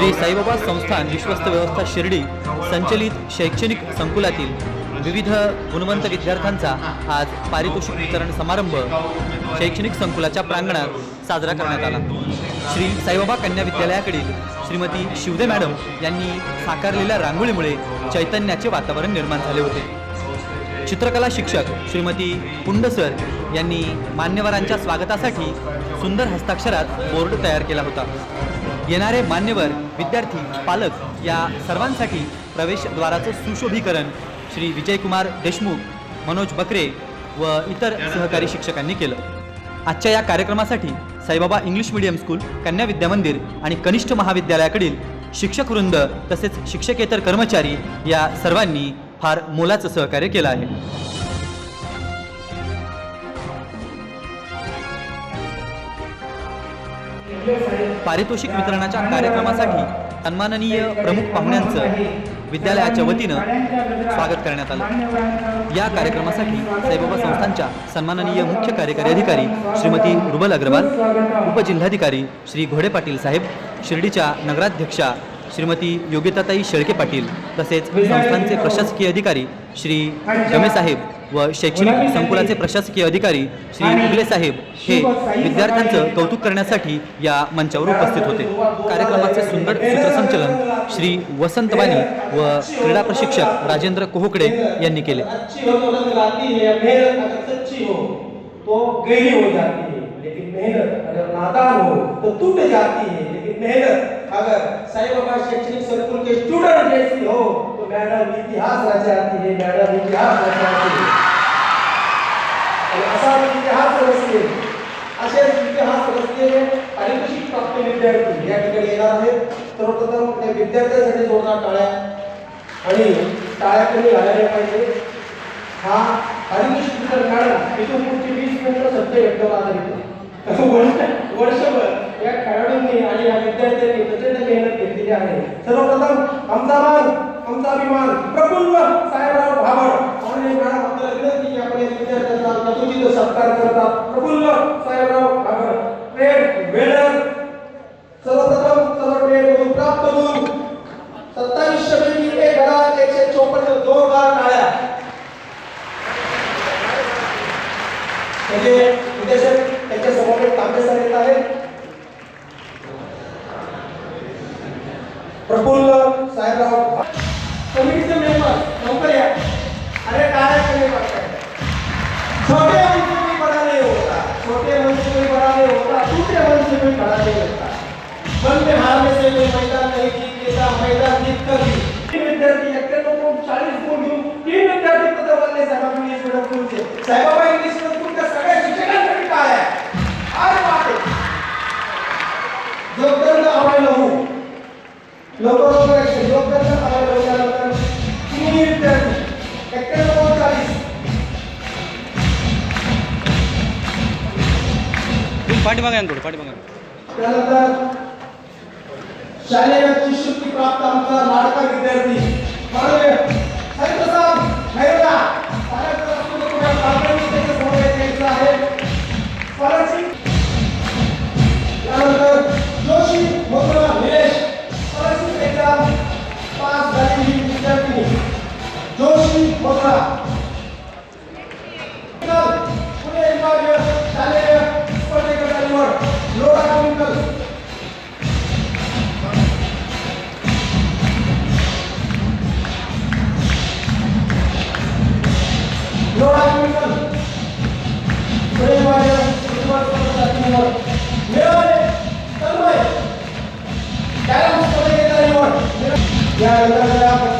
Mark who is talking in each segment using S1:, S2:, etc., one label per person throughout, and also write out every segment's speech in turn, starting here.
S1: श्री साईबाबा संस्थान विश्वस्त व्यवस्था शिर्डी संचलित शैक्षणिक संकुलातील विविध गुणवंत विद्यार्थ्यांचा आज पारितोषिक वितरण समारंभ शैक्षणिक संकुलाच्या प्रांगणात साजरा करण्यात आला. श्री साईबाबा कन्या विद्यालयाकडील श्रीमती शिवदे मॅडम यांनी साकारलेल्या रांगोळीमुळे चैतन्याचे वातावरण निर्माण झाले होते. चित्रकला शिक्षक श्रीमती पुंडसर यांनी मान्यवरांच्या स्वागतासाठी सुंदर हस्ताक्षरात बोर्ड तयार केला होता. येणारे मान्यवर विद्यार्थी पालक या सर्वांसाठी प्रवेशद्वाराचं सुशोभीकरण श्री विजयकुमार देशमुख मनोज बकरे व इतर सहकारी शिक्षकांनी केलं. आजच्या या कार्यक्रमासाठी साईबाबा इंग्लिश मीडियम स्कूल कन्या विद्यामंदिर आणि कनिष्ठ महाविद्यालयाकडील शिक्षक वृंद तसेच शिक्षकेतर कर्मचारी या सर्वांनी फार मोलाचं सहकार्य केलं आहे. पारितोषिक वितरणाच्या कार्यक्रमासाठी सन्माननीय प्रमुख पाहुण्यांचं विद्यालयाच्या वतीनं स्वागत करण्यात आलं. या कार्यक्रमासाठी साईबाबा संस्थांच्या सन्माननीय मुख्य कार्यकारी अधिकारी श्रीमती रुबल अग्रवाल उपजिल्हाधिकारी श्री घोडे पाटील साहेब शिर्डीच्या नगराध्यक्षा श्रीमती योगिताताई शेळके पाटील तसेच संस्थांचे प्रशासकीय अधिकारी श्री गमे साहेब व शैक्षणिक संकुलाचे प्रशासकीय अधिकारी श्री उगले साहेब हे विद्यार्थ्यांचं कौतुक करण्यासाठी या मंचावर उपस्थित होते. कार्यक्रमाचे सुंदर सूत्रसंचलन श्री वसंत वाणी व क्रीडा प्रशिक्षक राजेंद्र कोहकडे यांनी केले.
S2: हो मेहनत अगर नादान हो तो टूट जाती है लेकिन मेहनत अगर साई बाबा शैक्षणिक संकुल के स्टूडेंट जैसी हो तो मैडम इतिहास रचाती है मैडम इतिहास रचाती है आणि असा इतिहास रचते. असेच इतिहास रचलेले पारितोषिक प्राप्त विद्यार्थी या ठिकाणी येणार आहेत. सर्वप्रथम त्या विद्यार्थ्यांसाठी जोरदार टाळ्या. आणि टाळ्या कमी घालायला पाहिजे. हा पारितोषिक वितरण मॅडम इथून पुढची वीस मिनिटं सत्य व्यक्तवर आधारित. वर्ष- वर्षभर. या खेळाडूंनी आणि या विद्यार्थ्यांनी प्रचंड मेहनत घेतलेली आहे. सर्वप्रथम आमचा मान आमचा अभिमान प्रफुल्ल साहेबराव भावड. आणि मॅडम आपल्याला विनंती की आपण या विद्यार्थ्यांचा यथोचित सत्कार करतात. प्रफुल्ल साहेबराव भावड. ट्रेड वेडर सर्वप्रथम सर्व ट्रेड मधून प्राप्त होऊन सत्तावीसशे पैकी एक हजार एकशे चोपन्न जोरदार टाळ्या. म्हणजे निदेशक त्यांच्यासमोर तांबेसर येत आहेत. प्रफुल्ल साहेबराव कमिटीचे मेंबर लवकर या. अरे काय कमी पडताय छोटे मंच में बड़ा नहीं होता छोटे मंच में बड़ा नहीं होता टूटे मंच में खड़ा नहीं होता मन में हारने से कोई मैदान नहीं जीत लेता मैदान जीत कर भी तीन विद्यार्थी एक्क्याण्णव पॉईंट चाळीस गुण घेऊन तीन विद्यार्थी पदवाले साहेबांनी सोडत इंग्लिश साहेबाबाई
S1: पाठीमागे आणतो पाठीमागे
S2: त्यानंतर शालेय शिष्यवृत्ती प्राप्त आमचा लाडका विद्यार्थी. माननीय साहेब मेहता Yang terdapat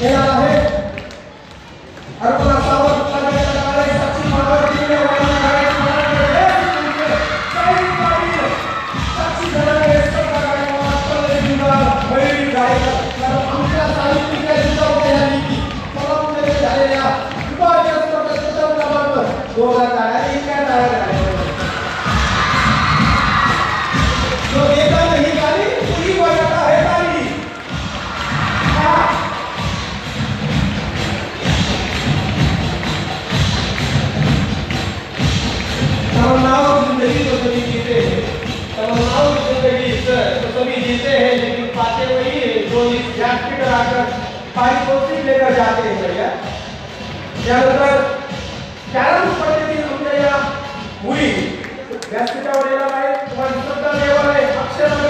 S2: तयार आहे. बातें वही जो इस जांच में कराकर पारितोषिक लेकर जाते हैं भैया त्यानंतर कॅरम स्पर्धेतील आमच्या या मुली व्यासपीठावर येणार आहे तुम्हाला लेवल है अक्षर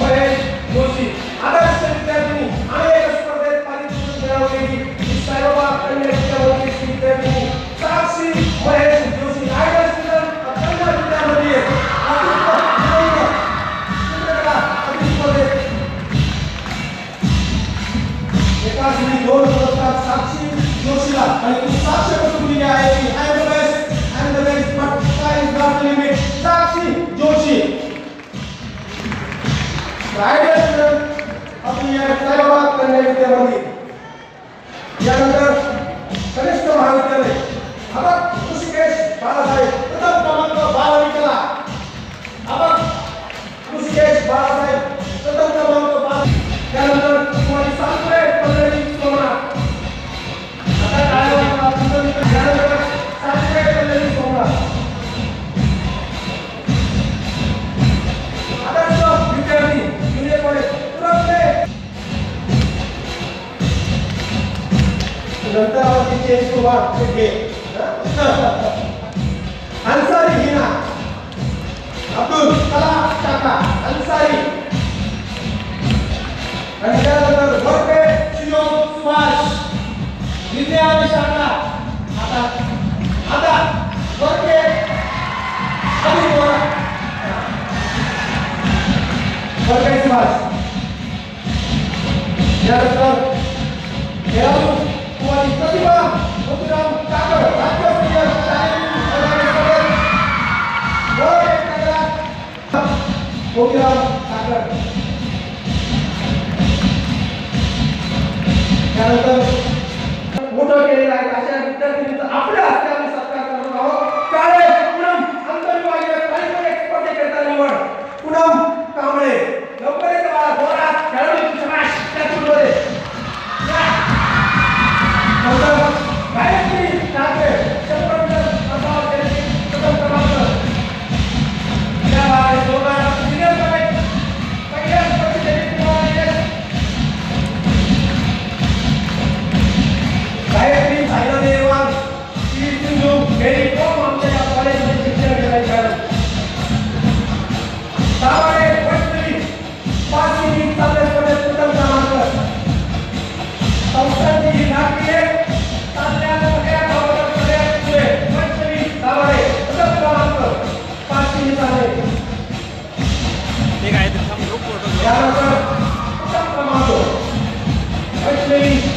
S2: महेश जोशी आदर्श विद्यार्थी आणि एका स्पर्धेत पारितोषिक मिळवलेली साईबाबा कन्या विद्यार्थी Ansari hina. Abdul salah kata. Ansari. Kandidat berwarna hijau suas. Dia di sana. Ada. Ada. Berke. Abu Bakar. Berke suas. Dia.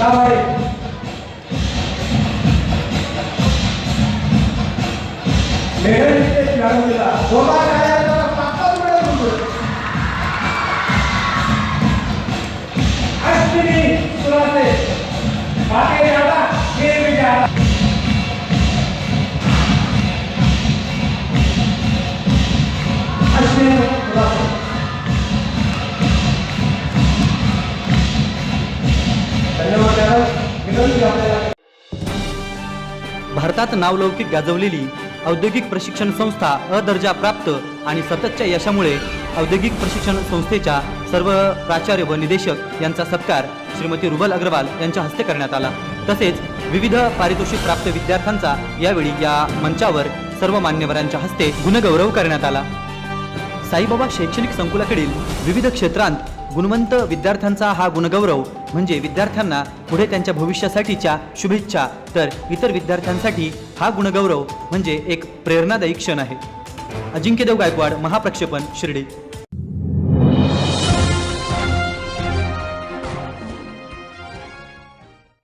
S2: शाबाई मेहनतीने खेळाडू दिला गोबा काळ्याला पाचच वेळा म्हणतो
S1: भारतात नावलौकिक गाजवलेली औद्योगिक प्रशिक्षण संस्था अ दर्जा प्राप्त आणि सततच्या यशामुळे औद्योगिक प्रशिक्षण संस्थेच्या सर्व प्राचार्य व निदेशक यांचा सत्कार श्रीमती रुबल अग्रवाल यांच्या हस्ते करण्यात आला. तसेच विविध पारितोषिक प्राप्त विद्यार्थ्यांचा यावेळी या मंचावर सर्व मान्यवरांच्या हस्ते गुणगौरव करण्यात आला. साईबाबा शैक्षणिक संकुलाकडील विविध क्षेत्रांत गुणवंत विद्यार्थ्यांचा हा गुणगौरव म्हणजे विद्यार्थ्यांना पुढे त्यांच्या भविष्यासाठीच्या शुभेच्छा तर इतर विद्यार्थ्यांसाठी हा गुणगौरव म्हणजे एक प्रेरणादायी क्षण आहे. अजिंक्यदेव गायकवाड महाप्रक्षेपण शिर्डी.